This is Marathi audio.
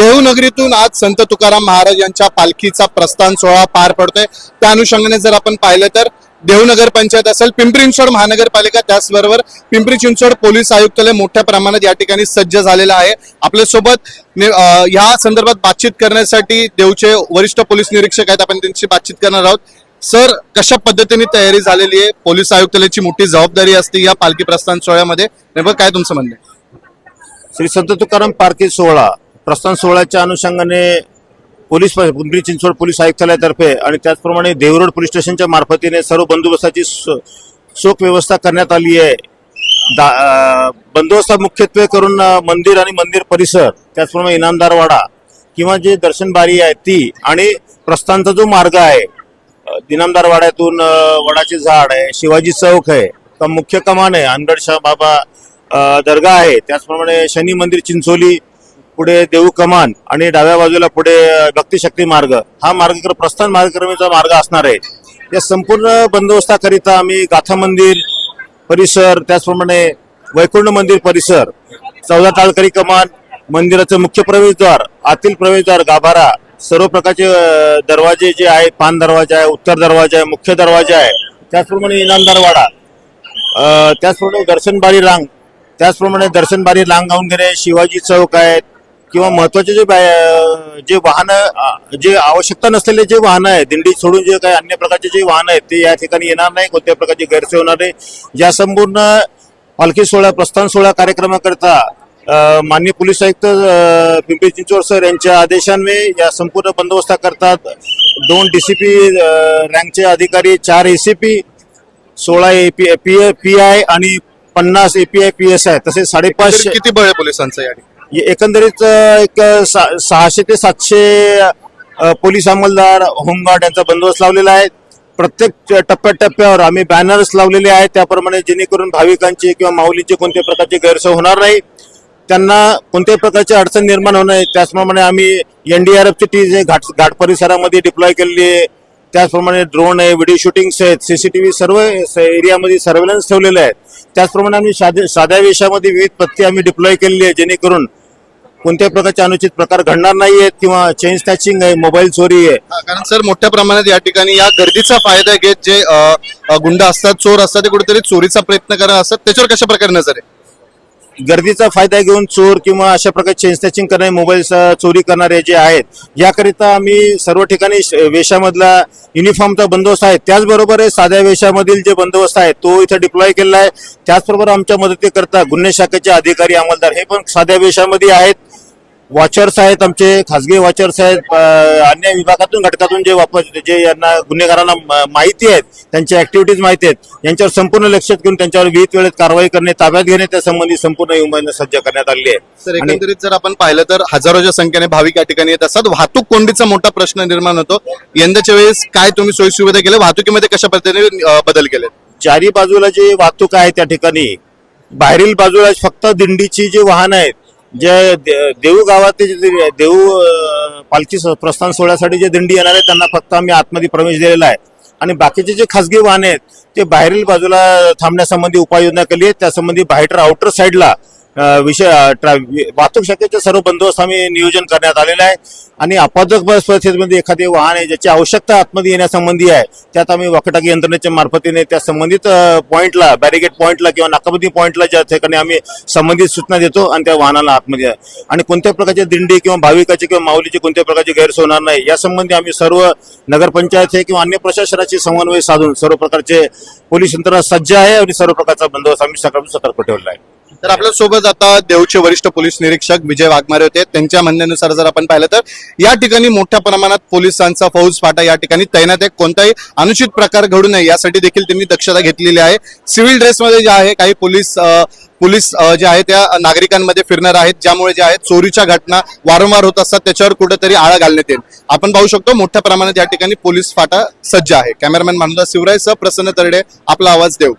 देवनगरीतून आज संत तुकाराम महाराज यांच्या पालखीचा प्रस्थान सोहळा पार पडतोय. त्या अनुषंगाने जर आपण पाहिलं तर देवनगर पंचायत असेल पिंपरी चिंचवड महानगरपालिका त्याचबरोबर पिंपरी चिंचवड पोलीस आयुक्तालय मोठ्या प्रमाणात या ठिकाणी सज्ज झालेलं आहे. आपल्यासोबत या संदर्भात बातचीत करण्यासाठी देवचे वरिष्ठ पोलीस निरीक्षक आहेत. आपण त्यांची बातचीत करणार आहोत. सर कशा पद्धतीने तयारी झालेली आहे? पोलीस आयुक्तालयाची मोठी जबाबदारी असते या पालखी प्रस्थान सोहळ्यामध्ये. नेमकं काय तुमचं म्हणणं श्री संत तुकाराम पालखी सोहळा प्रस्थान सोहळ्याच्या अनुषंगाने पोलीस पिंपरी चिंचवड पोलीस आयुक्तालयातर्फे आणि त्याचप्रमाणे देवरोड पोलीस स्टेशनच्या मार्फतीने सर्व बंदोबस्ताची सो- चोख व्यवस्था करण्यात आली आहे. दा बंदोबस्त मुख्यत्वे करून मंदिर आणि मंदिर परिसर त्याचप्रमाणे इनामदारवाडा किंवा जे दर्शनबारी आहे ती आणि प्रस्थानचा जो मार्ग आहे इनामदारवाड्यातून वडाचे झाड आहे शिवाजी चौक आहे मुख्य कमान आहे अनगड बाबा दर्गा आहे त्याचप्रमाणे शनी मंदिर चिंचोली पुढे देऊ कमान आणि डाव्या बाजूला पुढे भक्तिशक्ती मार्ग. हा मार्ग प्रस्थान मार्गक्रमेचा मार्ग असणार आहे. या संपूर्ण बंदोबस्ताकरिता आम्ही गाथा मंदिर परिसर त्याचप्रमाणे वैकुंठ मंदिर परिसर चौदा ताळकरी कमान मंदिराचं मुख्य प्रवेशद्वार आतील प्रवेशद्वार गाभारा सर्व प्रकारचे दरवाजे जे आहे पान दरवाजा आहे उत्तर दरवाजा आहे मुख्य दरवाजा आहे त्याचप्रमाणे इनामदारवाडा त्याचप्रमाणे दर्शनबारी रांग त्याचप्रमाणे दर्शनबारी रांग गाऊन घेणे शिवाजी चौक आहेत किंवा महत्त्वाचे जे बा- जे वाहनं जे आवश्यकता नसलेले जे वाहनं आहेत दिंडी सोडून जे काही अन्य प्रकारचे जे वाहनं आहेत ते या ठिकाणी येणार नाही कोणत्या प्रकारची गैरसोय होणार नाही. या संपूर्ण पालखी सोहळा प्रस्थान सोहळा कार्यक्रमाकरता माननीय पोलीस आयुक्त पिंपरी चिंचवड सर यांच्या आदेशाने या संपूर्ण बंदोबस्ता करतात दोन डीसीपी रँकचे अधिकारी चार एसीपी सोळा एपी पी पी आय आणि पन्नास एपीआय पी एस आय तसेच साडेपाचशे किती बळ आहे पोलिसांचं या ठिकाणी? एकंदरीत एक सा- सहाशे ते सातशे पोलीस अंमलदार होमगार्ड यांचा बंदोबस्त लावलेला आहे. प्रत्येक टप्प्याटप्प्यावर आम्ही बॅनर्स लावलेले आहेत. त्याप्रमाणे जेणेकरून भाविकांची किंवा माऊलींची कोणत्याही प्रकारची गैरसोय होणार नाही. त्यांना कोणत्याही प्रकारची अडचण निर्माण होणार नाही त्याचप्रमाणे आम्ही एन डी आर एफची टीम जे घाट घाट परिसरामध्ये डिप्लॉय केलेली आहे. त्याचप्रमाणे ड्रोन आहे व्हिडिओ शूटिंग्स आहेत सी सी टी व्ही सर्व स- एरियामध्ये सर्वेलन्स ठेवलेले आहेत त्याचप्रमाणे आम्ही साध्या साध्या वेशामध्ये विविध पत्ती आम्ही डिप्लॉय केलेली आहे. जेणेकरून कोणत्याही प्रकारचे अनुचित प्रकार घडणार नाही आहेत किंवा चेन स्नॅचिंग आहे मोबाईल चोरी आहे. हा, कारण सर मोठ्या प्रमाणात या ठिकाणी या गर्दीचा फायदा घेत जे अ, अ, गुंड असतात चोर असतात ते कुठेतरी चोरीचा प्रयत्न करत असतात. त्याच्यावर कशा प्रकारे नजर आहे? गर्दीचा फायदा घेऊन चोर किंवा अशा प्रकारे चेन स्नॅचिंग करणारे मोबाईल चोरी करणारे जे आहेत याकरिता आम्ही सर्व ठिकाणी श- वेशामधला युनिफॉर्मचा बंदोबस्त आहे. त्याचबरोबर हे साध्या वेशामधील जे बंदोबस्त आहे तो इथं डिप्लॉय केलेला आहे. त्याचबरोबर आमच्या मदतीकरता गुन्हे शाखेचे अधिकारी अंमलदार हे पण साध्या वेशामध्ये आहेत. वॉचर्स आहेत आमचे खासगी वॉचर्स आहेत अन्य विभागातून घटकातून जे वापर जे यांना गुन्हेगारांना माहिती आहेत त्यांच्या ऍक्टिव्हिटीज माहिती आहेत यांच्यावर संपूर्ण लक्ष ठेवून त्यांच्यावर विहित वेळेत कारवाई करणे ताब्यात घेणे त्या संबंधी संपूर्ण युमानं सज्ज करण्यात आली आहे. सर एकंदरीत जर आपण पाहिलं तर हजारोच्या संख्येने भाविक या ठिकाणी येत असतात. वाहतूक कोंडीचा मोठा प्रश्न निर्माण होतो. यंदाच्या वेळेस काय तुम्ही सोयी सुविधा केल्या? वाहतुकीमध्ये कशा पद्धतीने बदल केले चारी बाजूला जे वाहतूक आहे त्या ठिकाणी बाहेरील बाजूला फक्त दिंडीची जी वाहनं आहेत जे दे- देऊ गावात जे देऊ पालखी प्रस्थान सोहळ्यासाठी जे दिंडी येणार आहे त्यांना फक्त आम्ही आतमध्ये प्रवेश दिलेला आहे. आणि बाकीचे जे खासगी वाहने आहेत ते बाहेरील बाजूला थांबण्यासंबंधी उपाययोजना केली आहे. त्यासंबंधी बाहेर आउटर साईडला विषय वाहतूक शाखेचे सर्व बंदोबस्त आम्ही नियोजन करण्यात आलेलं आहे आणि आपादक परिस्थितीमध्ये एखादे वाहन आहे ज्याची आवश्यकता आतमध्ये येण्यासंबंधी आहे त्यात आम्ही वाकटाकी यंत्रणेच्या मार्फतीने त्या संबंधित पॉईंटला बॅरिगेट पॉईंटला किंवा नाकाबंदी पॉईंटला ज्या ठिकाणी आम्ही संबंधित सूचना देतो आणि त्या वाहनाला आतमध्ये आहे. आणि कोणत्या प्रकारचे दिंडी किंवा भाविकाची किंवा माऊलीची कोणत्या प्रकारची गैरसोय होणार नाही यासंबंधी आम्ही सर्व नगरपंचायत हे किंवा अन्य प्रशासनाची समन्वय साधून सर्व प्रकारचे पोलीस यंत्रणा सज्ज आहे आणि सर्व प्रकारचा बंदोबस्त आम्ही सकाळपासून सतर्क ठेवला आहे तर आपल्यासोबत आता देवचे वरिष्ठ पोलीस निरीक्षक विजय वाघमारे होते. त्यांच्या म्हणण्यानुसार जर आपण पाहिलं तर या ठिकाणी मोठ्या प्रमाणात पोलिसांचा फौज फाटा या ठिकाणी तैनात आहे. कोणताही अनुचित प्रकार घडू नये यासाठी देखील त्यांनी दक्षता घेतलेली आहे. सिव्हिल ड्रेसमध्ये जे आहे काही पोलीस पोलीस जे आहे त्या नागरिकांमध्ये फिरणार आहेत. ज्यामुळे जे आहे चोरीच्या घटना वारंवार होत असतात. त्याच्यावर कुठेतरी आळा घालण्यात येईल. आपण पाहू शकतो मोठ्या प्रमाणात या ठिकाणी पोलीस फाटा सज्ज आहे. कॅमेरामॅन मानदा शिवराय सह प्रसन्न तरडे आपला आवाज देऊ